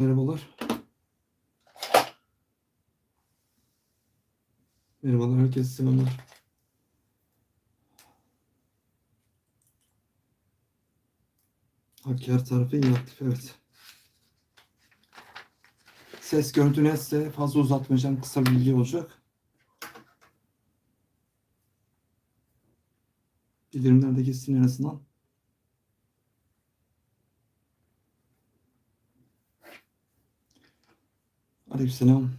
Merhabalar. Merhabalar, herkese selamlar. Hakkari tarafı inaktif, evet. Ses görüntü netse fazla uzatmayacağım, kısa bir bilgi olacak. Bildirimler de gitsin en. Aleykümselam.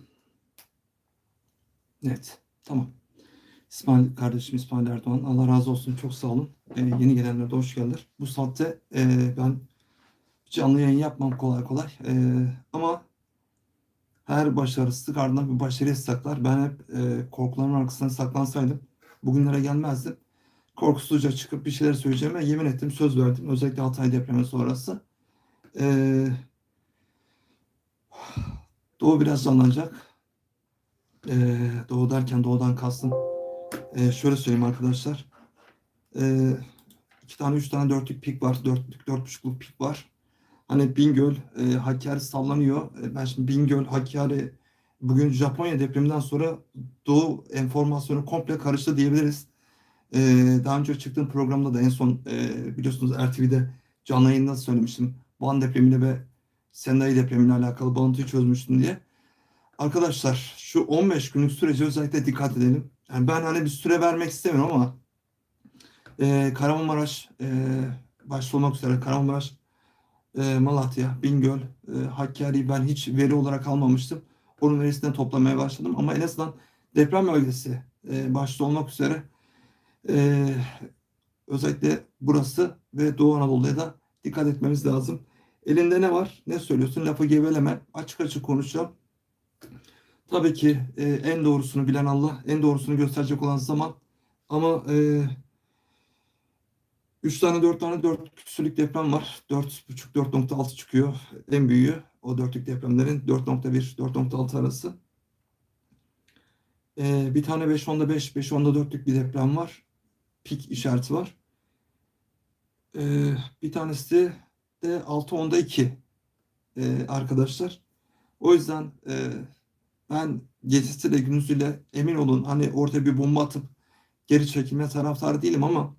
Evet, tamam. İsmail kardeşim İsmail Erdoğan. Allah razı olsun. Çok sağ olun. Ee, yeni gelenler de hoş geldiler. Bu saatte e, ben canlı yayın yapmam kolay kolay. Ee, ama her başarısızlık ardından bir başarıya saklar. Ben hep e, korkuların arkasına saklansaydım bugünlere gelmezdim. Korkusuzca çıkıp bir şeyler söyleyeceğime yemin ettim, söz verdim. Özellikle Hatay depremi sonrası. Ee, Doğu biraz canlanacak. Ee, doğu derken doğudan kastım. Ee, şöyle söyleyeyim arkadaşlar. Ee, iki tane, üç tane dörtlük pik var. Dörtlük, dört buçukluk pik var. Hani Bingöl, e, Hakkari sallanıyor. E, ben şimdi Bingöl, Hakkari bugün Japonya depreminden sonra Doğu enformasyonu komple karıştı diyebiliriz. Ee, daha önce çıktığım programda da en son e, biliyorsunuz RTV'de canlı yayında söylemiştim. Van depremiyle ve Sendai depremiyle alakalı bağıntıyı çözmüştüm diye. Arkadaşlar şu 15 günlük sürece özellikle dikkat edelim. Yani ben hani bir süre vermek istemiyorum ama e, Kahramanmaraş e, başta olmak üzere Kahramanmaraş, e, Malatya, Bingöl, e, Hakkari'yi ben hiç veri olarak almamıştım. Onun verisinden toplamaya başladım ama en azından deprem bölgesi e, başta olmak üzere e, özellikle burası ve Doğu Anadolu'ya da dikkat etmemiz lazım. Elinde ne var? Ne söylüyorsun? Lafı geveleme. Açık açık konuşacağım. Tabii ki e, en doğrusunu bilen Allah, en doğrusunu gösterecek olan zaman. Ama e, 3 tane 4 tane 4 küsürlük deprem var. 4.5 4.6 çıkıyor. En büyüğü o dörtlük depremlerin 4.1 4.6 arası. E, bir tane 5 onda 5 5 onda 4'lük bir deprem var. Pik işareti var. E, bir tanesi de 6 onda 2 e, arkadaşlar. O yüzden e, ben gecesiyle gündüzüyle emin olun hani ortaya bir bomba atıp geri çekilme taraftarı değilim ama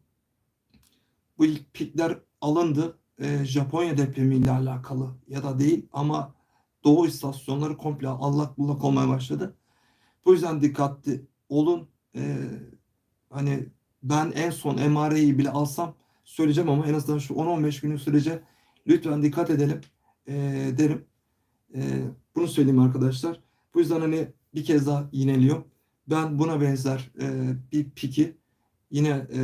bu ilk pikler alındı. E, Japonya depremiyle alakalı ya da değil ama doğu istasyonları komple allak bullak olmaya başladı. Bu yüzden dikkatli olun. E, hani ben en son MR'yi bile alsam söyleyeceğim ama en azından şu 10-15 günlük sürece lütfen dikkat edelim e, derim. E, bunu söyleyeyim arkadaşlar. Bu yüzden hani bir kez daha yineliyorum. Ben buna benzer e, bir piki yine e,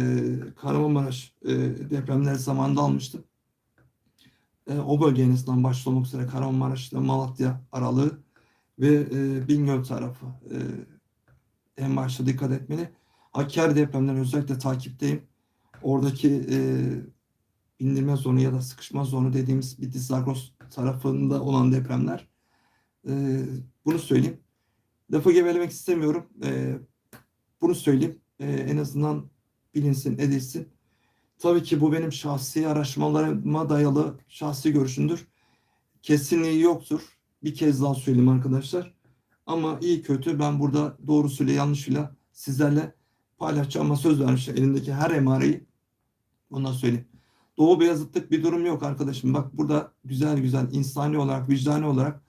Kahramanmaraş e, depremleri zamanında almıştım. E, o bölge en azından başta olmak üzere Kahramanmaraş ile Malatya aralığı ve e, Bingöl tarafı e, en başta dikkat etmeli. Hakkari depremlerini özellikle takipteyim. Oradaki e, indirme zonu ya da sıkışma zonu dediğimiz bir Zagros tarafında olan depremler. E, bunu söyleyeyim. Lafı gevelemek istemiyorum. E, bunu söyleyeyim. E, en azından bilinsin, edilsin. Tabii ki bu benim şahsi araştırmalarıma dayalı şahsi görüşümdür. Kesinliği yoktur. Bir kez daha söyleyeyim arkadaşlar. Ama iyi kötü ben burada doğrusuyla yanlışıyla sizlerle paylaşacağıma söz vermişim. Elimdeki her emareyi bundan söyleyeyim. Doğu Beyazıtlık bir durum yok arkadaşım. Bak burada güzel güzel insani olarak, vicdani olarak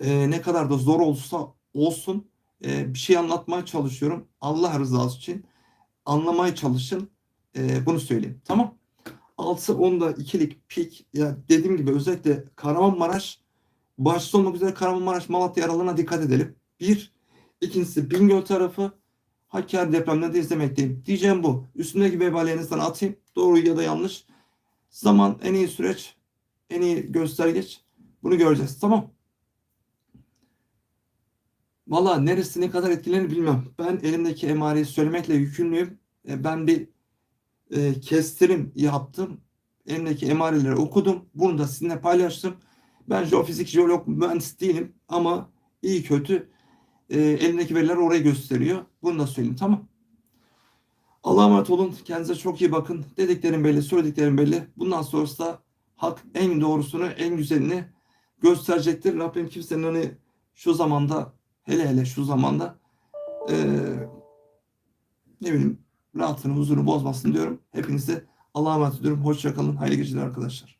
e, ne kadar da zor olsa olsun e, bir şey anlatmaya çalışıyorum. Allah rızası için anlamaya çalışın. E, bunu söyleyeyim. Tamam. 6 10'da ikilik pik ya dediğim gibi özellikle Kahramanmaraş başta olmak üzere Kahramanmaraş Malatya aralığına dikkat edelim. Bir. ikincisi Bingöl tarafı Hakkari depremleri de izlemekteyim. Diyeceğim bu. Üstündeki vebalerinizden atayım. Doğru ya da yanlış. Zaman en iyi süreç, en iyi göstergeç. Bunu göreceğiz. Tamam. Valla neresi ne kadar etkilenir bilmem. Ben elimdeki emareyi söylemekle yükümlüyüm. E, ben bir e, kestirim yaptım. Elimdeki emareleri okudum. Bunu da sizinle paylaştım. Ben jeofizik, jeolog, mühendis değilim ama iyi kötü e, elimdeki veriler orayı gösteriyor. Bunu da söyleyeyim tamam. Allah'a emanet olun. Kendinize çok iyi bakın. Dediklerim belli, söylediklerim belli. Bundan sonrası da hak en doğrusunu, en güzelini gösterecektir. Rabbim kimsenin hani şu zamanda hele hele şu zamanda eee ne bileyim rahatını huzurunu bozmasın diyorum. Hepinize Allah'a emanet ediyorum. Hoşça kalın. Hayırlı geceler arkadaşlar.